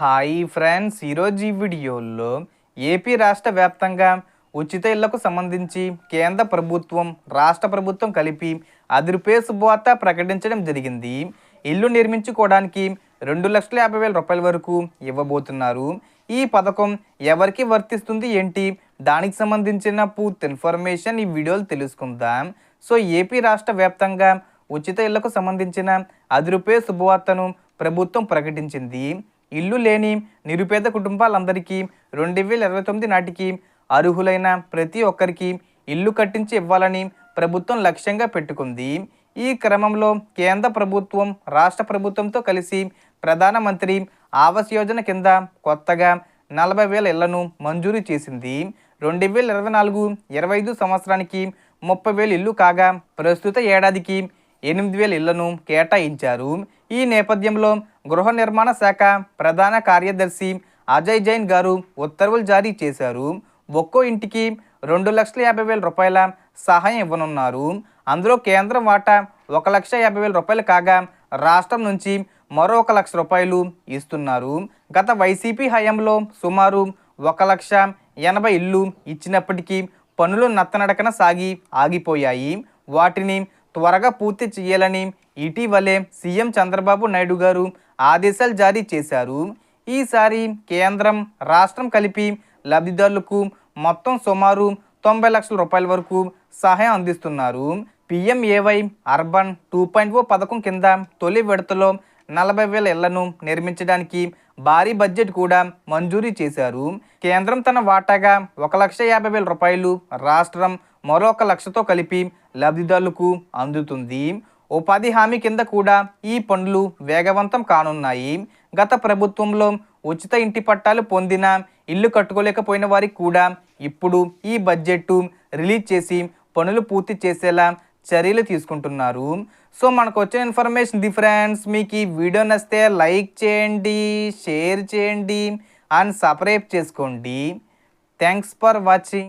Hi friends. ఈరోజు ఈ వీడియోలో ఏపీ రాష్ట్ర వ్యాప్తంగా ఉచిత ఇళ్ళకు సంబంధించి కేంద్ర ప్రభుత్వం రాష్ట్ర ప్రభుత్వం కలిపి అదిరిపే శుభవార్త ప్రకటించడం జరిగింది. ఇల్లు నిర్మించుకోవడానికి రెండు లక్షల యాభై వేల రూపాయల వరకు ఇవ్వబోతున్నారు. ఈ పథకం ఎవరికి వర్తిస్తుంది ఏంటి? దానికి సంబంధించిన పూర్తి ఇన్ఫర్మేషన్ ఈ వీడియోలో తెలుసుకుందాం. సో ఏపీ రాష్ట్ర వ్యాప్తంగా ఉచిత ఇళ్ళకు సంబంధించిన అదిరిపే శుభవార్తను ప్రభుత్వం ప్రకటించింది. ఇల్లు లేని నిరుపేద కుటుంబాలందరికీ రెండు వేల ఇరవై తొమ్మిది నాటికి అర్హులైన ప్రతి ఒక్కరికి ఇల్లు కట్టించి ఇవ్వాలని ప్రభుత్వం లక్ష్యంగా పెట్టుకుంది. ఈ క్రమంలో కేంద్ర ప్రభుత్వం రాష్ట్ర ప్రభుత్వంతో కలిసి ప్రధానమంత్రి ఆవాస్ యోజన కింద కొత్తగా నలభై వేల ఇళ్ళను మంజూరు చేసింది. రెండు వేల ఇరవై నాలుగు ఇరవై ఐదు సంవత్సరానికి ముప్పై వేలు ఇల్లు కాగా ప్రస్తుత ఏడాదికి ఎనిమిది వేల ఇళ్ళను కేటాయించారు. ఈ నేపథ్యంలో గృహ నిర్మాణ శాఖ ప్రధాన కార్యదర్శి అజయ్ జైన్ గారు ఉత్తర్వులు జారీ చేశారు. ఒక్కో ఇంటికి రెండు లక్షల యాభై వేల రూపాయల సహాయం ఇవ్వనున్నారు. అందులో కేంద్రం వాటా ఒక లక్ష యాభై వేల రూపాయలు కాగా రాష్ట్రం నుంచి మరో ఒక లక్ష రూపాయలు ఇస్తున్నారు. గత వైసీపీ హయాంలో సుమారు ఒక లక్ష ఎనభై ఇల్లు ఇచ్చినప్పటికీ పనులు నత్తనడకన సాగి ఆగిపోయాయి. వాటిని త్వరగా పూర్తి చేయాలని ఇటీవలే సీఎం చంద్రబాబు నాయుడు గారు ఆదేశాలు జారీ చేశారు. ఈసారి కేంద్రం రాష్ట్రం కలిపి లబ్ధిదారులకు మొత్తం సుమారు తొంభై లక్షల రూపాయల వరకు సహాయం అందిస్తున్నారు. PMAY urban two point O పథకం కింద తొలి విడతలో నలభై వేల ఇళ్ళను నిర్మించడానికి భారీ బడ్జెట్ కూడా మంజూరీ చేశారు. కేంద్రం తన వాటాగా ఒక లక్ష యాభై వేల రూపాయలు రాష్ట్రం మరొక లక్షతో కలిపి లబ్ధిదారులకు అందుతుంది. ఉపాధి హామీ కింద కూడా ఈ పనులు వేగవంతం కానున్నాయి. గత ప్రభుత్వంలో ఉచిత ఇంటి పట్టాలు పొందిన ఇల్లు కట్టుకోలేకపోయిన వారికి కూడా ఇప్పుడు ఈ బడ్జెట్ రిలీజ్ చేసి పనులు పూర్తి చేసేలా చర్యలు తీసుకుంటున్నారు. సో మనకు వచ్చిన ఇన్ఫర్మేషన్ డిఫరెన్స్ మీకు ఈ వీడియో నచ్చితే లైక్ చేయండి షేర్ చేయండి అండ్ సబ్స్క్రైబ్ చేసుకోండి. Thanks for watching.